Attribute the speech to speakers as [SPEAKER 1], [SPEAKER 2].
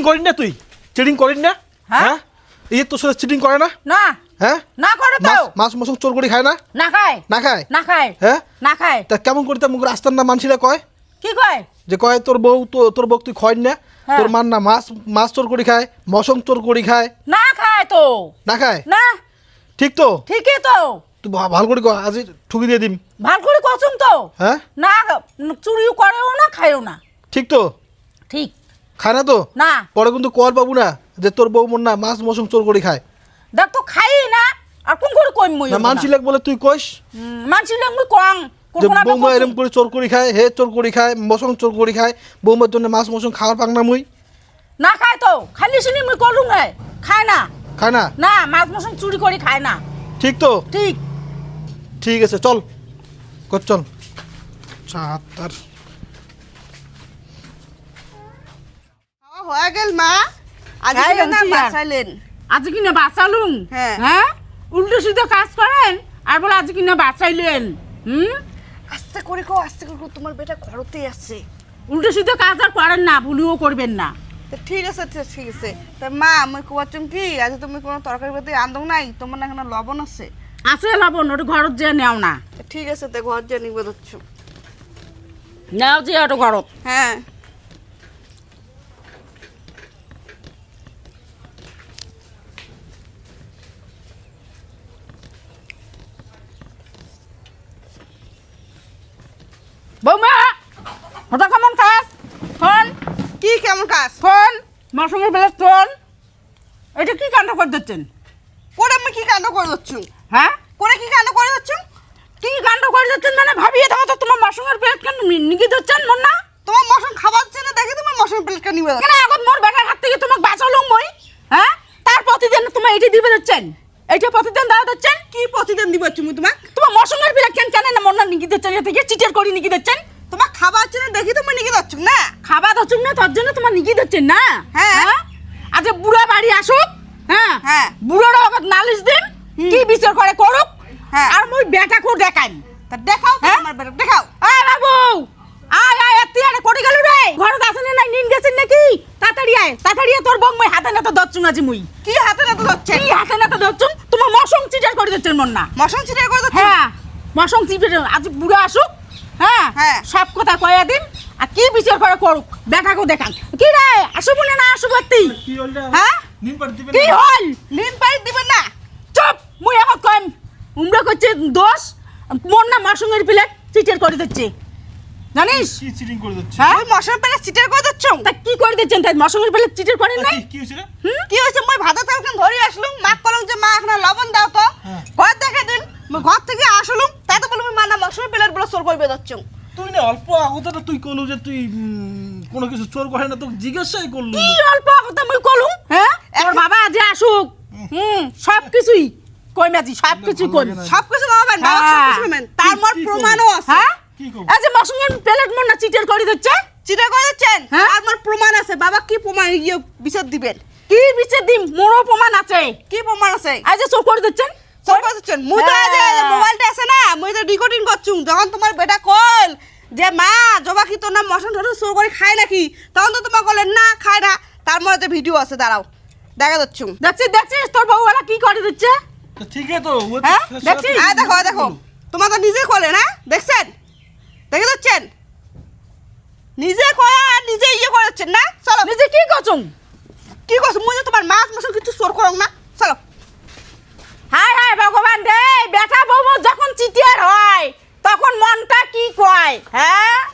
[SPEAKER 1] Cheating করিস না তুই? চিটিং করিস না?
[SPEAKER 2] হ্যাঁ?
[SPEAKER 1] হ্যাঁ? এই তোর সাথে চিটিং করে না?
[SPEAKER 2] না।
[SPEAKER 1] হ্যাঁ?
[SPEAKER 2] না করে তো।
[SPEAKER 1] মাছ মাছ চোর করে খায় না?
[SPEAKER 2] না খায়।
[SPEAKER 1] না খায়?
[SPEAKER 2] না খায়।
[SPEAKER 1] হ্যাঁ?
[SPEAKER 2] না খায়।
[SPEAKER 1] তা কেমন করিতে মুখ রাস্তার না কয়?
[SPEAKER 2] কি কয়?
[SPEAKER 1] যে কয় তোর বউ তোর বউ তুই খয় না।
[SPEAKER 2] হ্যাঁ।
[SPEAKER 1] তোর মান না মাছ মাছ চোর করে খায় মশং চোর করে খায়।
[SPEAKER 2] না খায় তো।
[SPEAKER 1] না খায়?
[SPEAKER 2] না।
[SPEAKER 1] ঠিক তো?
[SPEAKER 2] ঠিকই তো।
[SPEAKER 1] তুই ভালো করে কয় আজ ঠুকি দিয়ে দিম।
[SPEAKER 2] ভালো করে কচুন তো।
[SPEAKER 1] হ্যাঁ?
[SPEAKER 2] না চুরিও করেও না খায়ও না।
[SPEAKER 1] ঠিক তো?
[SPEAKER 2] ঠিক।
[SPEAKER 1] খায় না তো?
[SPEAKER 2] না।
[SPEAKER 1] পরে কিন্তু কর পাবো না যে তোর বউ মন না মাছ মশং চোর করে খায়।
[SPEAKER 2] দেখ তো খাই না। আর কোন করে কই মই
[SPEAKER 1] না মানসিলাক বলে তুই কইস?
[SPEAKER 2] মানসি লোক মুই কং
[SPEAKER 1] যে বৌমা এরম করে চোর করে খায় হে চোর করে খায় মশং চোর করে খায় বৌমার জন্য মাছ মশং খাওয়ার পাক না মুই?
[SPEAKER 2] না খায় তো। খালি শুনি মুই কলুম রে খায় না।
[SPEAKER 1] খায় না?
[SPEAKER 2] না মাছ মশন চুরি করে খায় না।
[SPEAKER 1] ঠিক তো?
[SPEAKER 2] ঠিক।
[SPEAKER 1] ঠিক আছে চল। কর চল।
[SPEAKER 3] খাওয়া হয়ে গেল মা। আজ
[SPEAKER 2] হ্যাঁ,
[SPEAKER 3] না
[SPEAKER 2] কিনা বাঁচালুম
[SPEAKER 3] হ্যাঁ।
[SPEAKER 2] হ্যাঁ? উল্টো সিধা কাজ করেন আর বলে আজ কিনা বাঁচাইলেন হুম?
[SPEAKER 3] আস্তে করে কো আস্তে করে তোমার বেটা ঘরতেই আছে।
[SPEAKER 2] উল্টো সিধা কাজ আর করেন না ভুলিও করবেন না।
[SPEAKER 3] ঠিক আছে ঠিক আছে তা মা আমি কোয়াচ্ছম কি আজ তুমি কোনো তরকারি পাতি আনদো নাই তোমার না এখানে লবণ আছে?
[SPEAKER 2] আছে লবণ ওটা ঘরত যে নেও না।
[SPEAKER 3] ঠিক আছে তা ঘর যে নিবে দিচ্ছ
[SPEAKER 2] নেও যে ওটা ঘরত।
[SPEAKER 3] হ্যাঁ।
[SPEAKER 2] বৌমা ওটা কেমন কাজ? ফোন?
[SPEAKER 3] কি কেমন কাজ?
[SPEAKER 2] ফোন? মাসুমের বেলা ফোন এটা কি কাণ্ড করে দিচ্ছেন
[SPEAKER 3] করে আমি কি কাণ্ড করে দিচ্ছ
[SPEAKER 2] হ্যাঁ?
[SPEAKER 3] করে কি কাণ্ড করে দিচ্ছ
[SPEAKER 2] কি কাণ্ড করে দিচ্ছেন মানে ভাবিয়ে দাও তো তোমার মাসুমের প্লেট কেন নিগে দিচ্ছেন মন না
[SPEAKER 3] তোমার মশন খাবার না দেখে তোমার মশন প্লেটটা নিবে
[SPEAKER 2] কেন এখন মোর বেটার হাত থেকে তোমাকে বাঁচালুম মই? হ্যাঁ? তার প্রতিদিন তোমার এটি দিবে দিচ্ছেন এইটা প্রতিদিন দেওয়া দিচ্ছেন
[SPEAKER 3] কি প্রতিদিন দিবে তুমি তোমার
[SPEAKER 2] তোমার মশনের প্লেট কেন কেন না মন না নিগে দিচ্ছেন এ থেকে চিটের করে নিগে দিচ্ছেন
[SPEAKER 3] তোমার খাবার হচ্ছে না দেখি তুমি নিকে দিচ্ছ না?
[SPEAKER 2] খাবার দচ্ছেন না তার জন্য তোমার নিগে দিচ্ছেন না?
[SPEAKER 3] হ্যাঁ।
[SPEAKER 2] আচ্ছা বুড়া বাড়ি আসুক হ্যাঁ?
[SPEAKER 3] হ্যাঁ।
[SPEAKER 2] বুড়োর আবার নালিশ দিন কি বিচার করে করুক
[SPEAKER 3] হ্যাঁ।
[SPEAKER 2] আর মই বেটা কো দেখান
[SPEAKER 3] তা দেখাও
[SPEAKER 2] হ্যাঁ?
[SPEAKER 3] তোমার বেটা দেখাও।
[SPEAKER 2] আয় বাবু আয় আয় এত্তি আরে কোটি গেল রে। ঘরত আসেন নাই নিন গেছেন নাকি? তাড়াতাড়ি আয় তাড়াতাড়ি তোর বং মই হাতে না তো দচ্ছুং আজি মুই।
[SPEAKER 3] কি হাতে না তো ধরছে
[SPEAKER 2] কি হাতে না তো দচ্ছুং তোমার মশং চিটার করে দিচ্ছেন মন না
[SPEAKER 3] মশন ছিটিয়ে করে দিচ্ছ
[SPEAKER 2] হ্যাঁ। মশং চিপে আজ বুড়ো আসুক হ্যাঁ?
[SPEAKER 3] হ্যাঁ।
[SPEAKER 2] সব কথা কয়া দিন আর কি বিচার করে করুক বেটাকেও দেখান। কি রে আসুব না আসুব তুই
[SPEAKER 1] কি হলটা
[SPEAKER 2] হ্যাঁ? কি হল?
[SPEAKER 3] নিন পাই দিবেন না?
[SPEAKER 2] চুপ মুই এখন কম উমরা করছে দোষ মোর না মশঙ্গের প্লেট চিটার করে দিচ্ছে। জানিস?
[SPEAKER 1] কি চিটিং করে দিচ্ছে?
[SPEAKER 2] হ্যাঁ?
[SPEAKER 3] মশন পেলে ছিটিয়ে করে দিচ্ছ?
[SPEAKER 2] তা কি করে দিচ্ছেন? তাই মশঙ্গের প্লেট চিটার করেন না
[SPEAKER 1] কি হয়েছে রে?
[SPEAKER 3] কি হয়েছে? মই ভাত চালখান ধরে আসলুম। মা কলম যে মা এখন লবণ দাও তো।
[SPEAKER 1] হ্যাঁ।
[SPEAKER 3] ঘর দেখে দিন মই ঘর থেকে আসলুম তাই তো বলব মা না মশন প্লেট বলে চোর করবে দিচ্ছ
[SPEAKER 1] তুই না অল্প আগতে তুই কলু যে তুই কোনো কিছু চোর করে না তোকে জিজ্ঞাসাই করলু
[SPEAKER 2] কি অল্প কথা মুই কলুম হ্যাঁ? তোর বাবা আজ আসুক হুম সব কিছুই কই মাজি সব কিছুই কই
[SPEAKER 3] সব কিছু খাবেন বাবা সব কিছু খাবেন তার মোর প্রমাণও আছে।
[SPEAKER 2] হ্যাঁ?
[SPEAKER 1] কি করব?
[SPEAKER 2] আজ মশঙ্গের প্লেট মন না চিটার করে দিচ্ছে?
[SPEAKER 3] চিটা করে দিচ্ছেন?
[SPEAKER 2] হ্যাঁ?
[SPEAKER 3] আর মোর প্রমাণ আছে। বাবা কি প্রমাণ ইয়ে বিচার দিবেন?
[SPEAKER 2] কি বিচার দিম? মোরও প্রমাণ আছে।
[SPEAKER 3] কি প্রমাণ আছে?
[SPEAKER 2] আজ চোর করে দিচ্ছেন?
[SPEAKER 3] মুই তো যে
[SPEAKER 2] হ্যাঁ।
[SPEAKER 3] মোবাইলটা আছে না মুই তো রেকর্ডিং করছুম যখন তোমার বেটা কল যে মা জবা কি তোর মশন করে খায় নাকি? তখন তো তোমার বলেন না খায় না। তার মধ্যে ভিডিও আছে দাঁড়াও। দেখা যাচ্ছুম
[SPEAKER 2] দেখছিস দেখছিস? তোর কি করে দিচ্ছে?
[SPEAKER 1] তো ঠিক আছে তো
[SPEAKER 2] হ্যাঁ? দেখছিস?
[SPEAKER 3] আয় দেখো দেখো। তোমার তো নিজে খোলে না? দেখছেন? দেখে যাচ্ছেন? নিজে খোয়া আর নিজে ইয়ে না? চলো।
[SPEAKER 2] নিজে কি করছুন
[SPEAKER 3] কি করছ? মুই যে তোমার মাছ মাছ কিছু চোর করো না চলো
[SPEAKER 2] হায় হায় ভগবান রে বেটা বউ যখন চিটিয়ার হয় তখন মনটা কি কয় হ্যাঁ